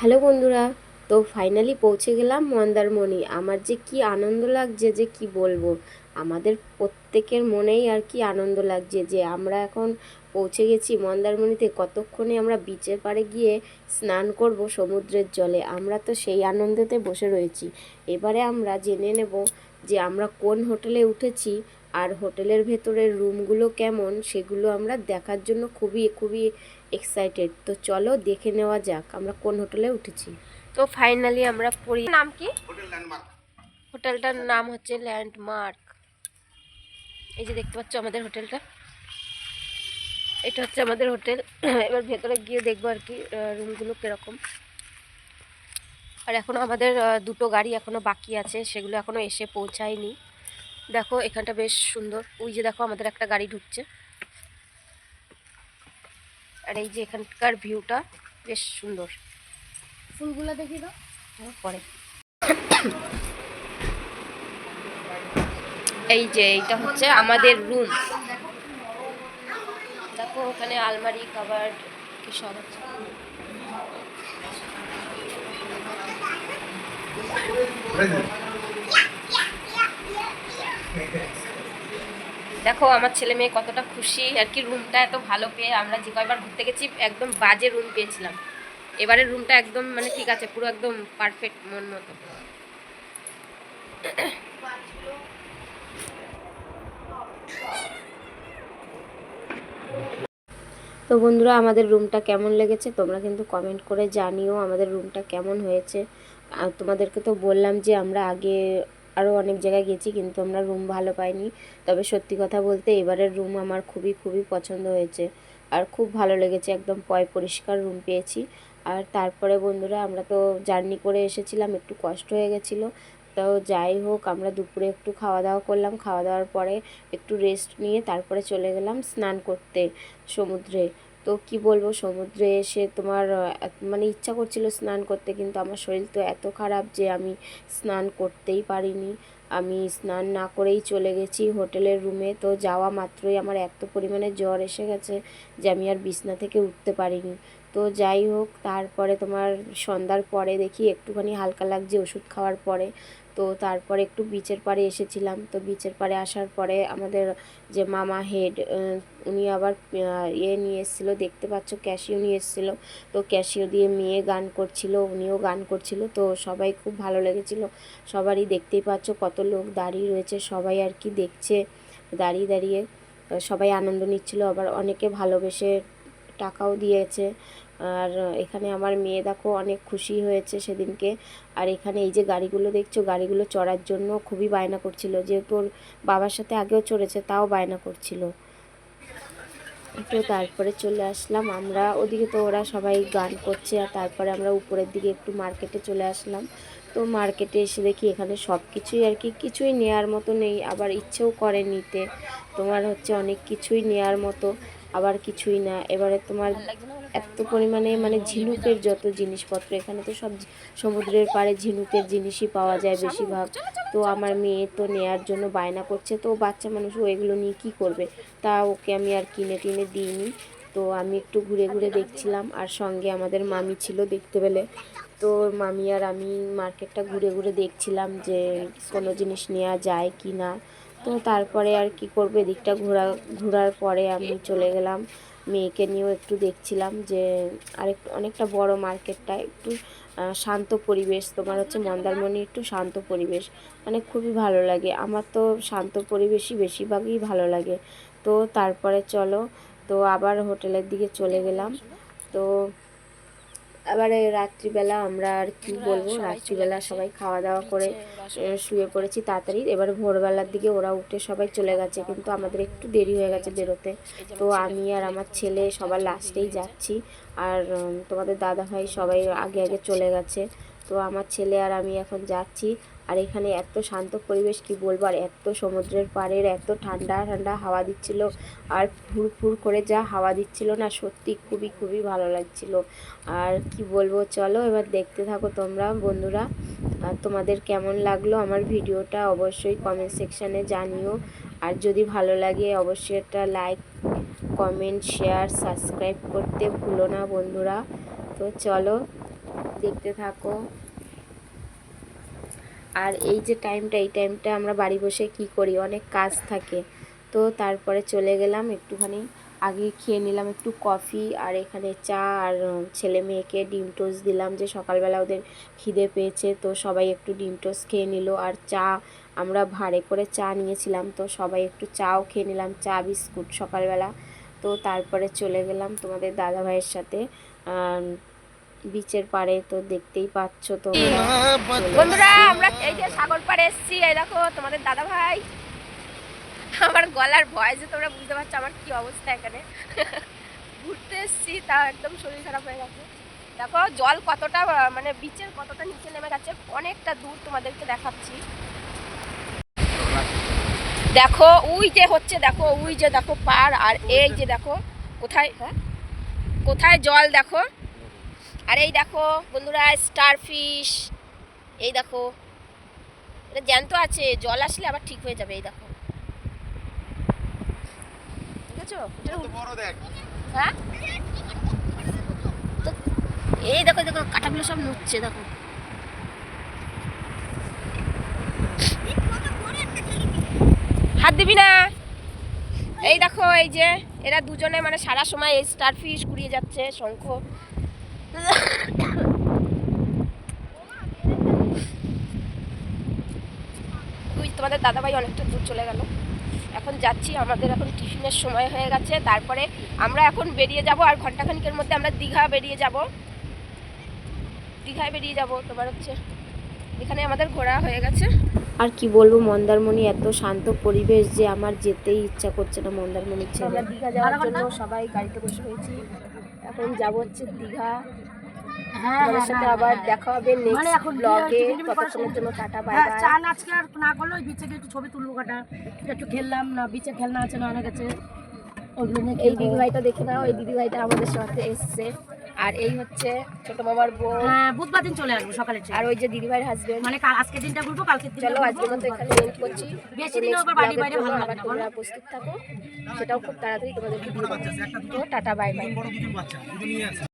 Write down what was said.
Hello বন্ধুরা, তো finally পৌঁছে গেলাম মন্দারমণি। আমার যে কি আনন্দ লাগছে যে কি বলব? আমাদের প্রত্যেকের মনেই আর কি আনন্দ লাগছে যে আমরা এখন পৌঁছে গেছি মন্দারমণিতে। কতক্ষণে আমরা বিচের পাড়ে গিয়ে স্নান করব সমুদ্রের জলে? আমরা তো সেই আনন্দেতে বসে রয়েছি। এবারে আমরা জেনে নেব যে আমরা কোন হোটেলে উঠেছি আর হোটেলের ভেতরের রুমগুলো কেমন সেগুলো আমরা দেখার জন্য খুবই খুবই এক্সাইটেড তো চলো দেখে নেওয়া যাক আমরা কোন হোটেলে উঠেছি। তো ফাইনালি আমরা পড়ি নাম কি? হোটেলটার নাম হচ্ছে ল্যান্ডমার্ক এই যে দেখতে পাচ্ছ আমাদের হোটেলটা। এটা হচ্ছে আমাদের হোটেল। এবার ভেতরে গিয়ে দেখব আর কি রুমগুলো কীরকম। আর এখনও আমাদের দুটো গাড়ি এখনও বাকি আছে সেগুলো এখনও এসে পৌঁছায়নি। দেখো এখানটা বেশ সুন্দর। ওই যে দেখো আমাদের একটা গাড়ি ঢুকছে। আর এই যে এখানকার ভিউটা বেশ সুন্দর। ফুলগুলো দেখি তো। পরে। এই যে এইটা হচ্ছে আমাদের রুম দেখো ওখানে আলমারি কাবার্ড কি সব আছে। দেখো, আমার ছেলে মেয়ে কতটা খুশি। আর কি রুমটা এত ভালো পেয়ে আমরা যে কয়বার ঘুরতে গেছি, একদম বাজে রুম পেয়েছিলাম। এবারের রুমটা একদম মানে ঠিক আছে, পুরো একদম পারফেক্ট মন মতো। তো বন্ধুরা, আমাদের রুমটা কেমন লেগেছে? তোমরা কিন্তু কমেন্ট করে জানিও আমাদের রুমটা কেমন হয়েছে। তোমাদেরকে তো বললাম যে আমরা আগে আরও অনেক জায়গায় গেছি, কিন্তু আমরা রুম ভালো পাইনি। তবে সত্যি কথা বলতে এবারের রুম আমার খুবই খুবই পছন্দ হয়েছে। আর খুব ভালো লেগেছে, একদম পয় পরিষ্কার রুম পেয়েছি। আর তারপরে বন্ধুরা, আমরা তো জার্নি করে এসেছিলাম, একটু কষ্ট হয়ে গেছিল। তো যাই হোক, আমরা দুপুরে একটু খাওয়া দাওয়া করলাম। খাওয়া দাওয়ার পরে একটু রেস্ট নিয়ে তারপরে চলে গেলাম স্নান করতে সমুদ্রে। তো কি বলব, সমুদ্রে এসে তোমার মানে ইচ্ছা করছিল স্নান করতে, কিন্তু আমার শরীর তো এত খারাপ যে আমি স্নান করতেই পারিনি। আমি স্নান না করেই চলে গেছি হোটেলের রুমে। তো যাওয়া মাত্রই আমার এত পরিমাণে জ্বর এসে গেছে যে আমি আর বিছনা থেকে উঠতে পারিনি। তো যাই হোক, তারপরে তোমার সন্ধ্যার পরে দেখি একটুখানি হালকা লাগছে ওষুধ খাওয়ার পরে। তো তারপরে একটু বিচের পাড়ে এসেছিলাম। তো বিচের পাড়ে আসার পরে আমাদের যে মামা হেড উনি আবার ইয়ে নিয়ে এসেছিল, দেখতে পাচ্ছ ক্যাশিও নিয়ে এসেছিল। তো ক্যাশিও দিয়ে মেয়ে গান করছিল, উনিও গান করছিল। তো সবাই খুব ভালো লেগেছিল। সবারই দেখতেই পাচ্ছ কত লোক দাঁড়িয়ে রয়েছে, সবাই আর কি দেখছে দাঁড়িয়ে দাঁড়িয়ে। সবাই আনন্দ নিচ্ছিল, আবার অনেকে ভালোবেসে টাকাও দিয়েছে। আর এখানে আমার মেয়ে দেখো অনেক খুশি হয়েছে সেদিনকে। আর এখানে এই যে গাড়িগুলো দেখছ, গাড়িগুলো চড়ার জন্য খুবই বায়না করছিল। যেহেতু ওর বাবার সাথে আগেও চড়েছে, তাও বায়না করছিল। তো তারপরে চলে আসলাম আমরা। ওদিকে তো ওরা সবাই গান করছে আর তারপরে আমরা উপরের দিকে একটু মার্কেটে চলে আসলাম। তো মার্কেটে এসে দেখি এখানে সব কিছুই আর কি, কিছুই নেয়ার মতো নেই। আবার ইচ্ছেও করে নিতে। তোমার হচ্ছে অনেক কিছুই নেয়ার মতো। আবার কিছুই না। এবারে তোমার এত পরিমাণে মানে ঝিনুকের যত জিনিসপত্র, এখানে তো সব সমুদ্রের পাড়ে ঝিনুকের জিনিসই পাওয়া যায় বেশিরভাগ। তো আমার মেয়ে তো নেয়ার জন্য বায়না করছে, তো বাচ্চা মানুষ ও এগুলো নিয়ে কী করবে? তা ওকে আমি আর কিনে টিনে দিইনি। তো আমি একটু ঘুরে ঘুরে দেখছিলাম, আর সঙ্গে আমাদের মামি ছিল দেখতে পেলে। তো মামি আর আমি মার্কেটটা ঘুরে ঘুরে দেখছিলাম যে কোনো জিনিস নেওয়া যায় কি না। তো তারপরে আর কি করব, এদিকটা ঘোরা, ঘোরার পরে আমি চলে গেলাম। মেয়েকে নিয়েও একটু দেখছিলাম যে আরেক, অনেকটা বড় মার্কেটটা, একটু শান্ত পরিবেশ। তোমার হচ্ছে মন্দারমণি একটু শান্ত পরিবেশ। মানে খুবই ভালো লাগে। আমার তো শান্ত পরিবেশই বেশিরভাগই ভালো লাগে। তো তারপরে চলো, তো আবার হোটেলের দিকে চলে গেলাম। তো আবার এই রাত্রিবেলা আমরা আর কি বলব? রাত্রিবেলা সবাই খাওয়া দাওয়া করে শুয়ে পড়েছি তাড়াতাড়ি। এবার ভোরবেলার দিকে ওরা উঠে সবাই চলে গেছে কিন্তু আমাদের একটু দেরি হয়ে গেছে বেরোতে। তো আমি আর আমার ছেলে সবার লাস্টেই যাচ্ছি। আর তোমাদের দাদা ভাই সবাই আগে আগে চলে গেছে। তো আমার ছেলে আর আমি এখন যাচ্ছি। আর এখানে এত শান্ত পরিবেশ, কি বলব? আর এত সমুদ্রের পাড়ের এত ঠান্ডা ঠান্ডা হাওয়া দিচ্ছিল। আর ফুর ফুর করে যা হাওয়া দিচ্ছিল না, সত্যি খুবই খুবই ভালো লাগছিল। আর কি বলব? চলো এবার দেখতে থাকো তোমরা, বন্ধুরা। আর তোমাদের কেমন লাগল আমার ভিডিওটা অবশ্যই কমেন্ট সেকশানে জানিও। আর যদি ভালো লাগে অবশ্যই একটা লাইক কমেন্ট শেয়ার সাবস্ক্রাইব করতে ভুলো না, বন্ধুরা। তো চলো দেখতে থাকো। আর এই যে টাইমটা এই টাইমটা আমরা বাড়ি বসে কি করি? অনেক কাজ থাকে। তো তারপরে চলে গেলাম, একটুখানি আগে খেয়ে নিলাম একটু কফি আর এখানে চা আর ছেলে মেয়েকে ডিম টোস্ট দিলাম যে সকালবেলা ওদের খিদে পেয়েছে, তো সবাই একটু ডিম টোস্ট খেয়ে নিল। আর চা, আমরা ভাড়ে করে চা নিয়েছিলাম, তো সবাই একটু চাও খেয়ে নিলাম, চা, বিস্কুট সকালবেলা। তো তারপরে চলে গেলাম তোমাদের দাদা ভাইয়ের সাথে বিচের পাড়ে তো দেখতেই পাচ্ছ তো। বন্ধুরা, আমরা এই যে সাগর পাড়ে এসেছি, এই দেখো তোমাদের দাদা ভাই। আমার গলার ভয়েসে তোমরা বুঝতে পারছ আমার কি অবস্থা এখানে। ঘুরতে এসেছি তা একদম শরীর খারাপ হয়ে গেছে। দেখো, জল কতটা মানে বিচের কতটা নিচে নেমে গেছে, অনেকটা দূর তোমাদেরকে দেখাচ্ছি। দেখো, ওই যে হচ্ছে, দেখো, ওই যে দেখো পার আর এই যে দেখো, কোথায় হ্যাঁ? কোথায় জল দেখো? আর এই দেখো বন্ধুরা স্টার ফিশ এই দেখো। এটা জ্যান্ত আছে জল আসলে আবার ঠিক হয়ে যাবে এই দেখো। ঠিক আছে হ্যাঁ? এই দেখো দেখো কাঁটাগুলো সব নড়ছে দেখো। হাত দিবি না। এই দেখো এই যে এরা দুজনে মানে সারা সময় এই স্টার ফিশ কুড়িয়ে যাচ্ছে শঙ্খ। তোমাদের দাদাভাই অনেকটা দূর চলে গেল। এখন যাচ্ছি আমাদের এখন টিফিনের সময় হয়ে গেছে। তারপরে আমরা এখন বেরিয়ে যাব আর ঘন্টাখানিকের মধ্যে আমরা দীঘা বেরিয়ে যাব। দীঘায় বেরিয়ে যাব তোমার হচ্ছে এখানে আমাদের ঘোরা হয়ে গেছে। আর কি বলব মন্দারমণি এত শান্ত পরিবেশ যে আমার যেতেই ইচ্ছা করছে না মন্দারমণির ছেড়ে। আমরা দীঘা যাওয়ার জন্য সবাই গাড়িতে বসে হয়েছি এখন যাব হচ্ছে দীঘা। হ্যাঁ তোমাদের সাথে আবার দেখা হবে মানে নেক্সট এখন ব্লগে ততক্ষণের জন্য টাটা বাই হ্যাঁ বাই চান আজকে আর না করল ওই বিচে গিয়ে একটু ছবি তুলবো কাটা। একটু খেললাম না বিচে খেলনা আছে না অনেক আছে এই খেলব। দিদি ভাইটা দেখে নাও এই দিদি ভাইটা আমাদের সাথে এসছে। আর এই হচ্ছে ছোট মামার বউ। হ্যাঁ বুধবার দিন চলে আসব সকালে আর ওই যে দিদি ভাইয়ের হাজবেন্ড মানে কাল আজকের দিনটা ঘুরবো কালকে দিনটা চলো আজকের মতো এখানে এন্ড করছি। বেশি দিন আবার বাড়ি বাইরে ভালো আবার লাগে তোমরা প্রস্তুত থাকো। সেটাও খুব তাড়াতাড়ি দিয়ে দেবো। তো টাটা বাই বাই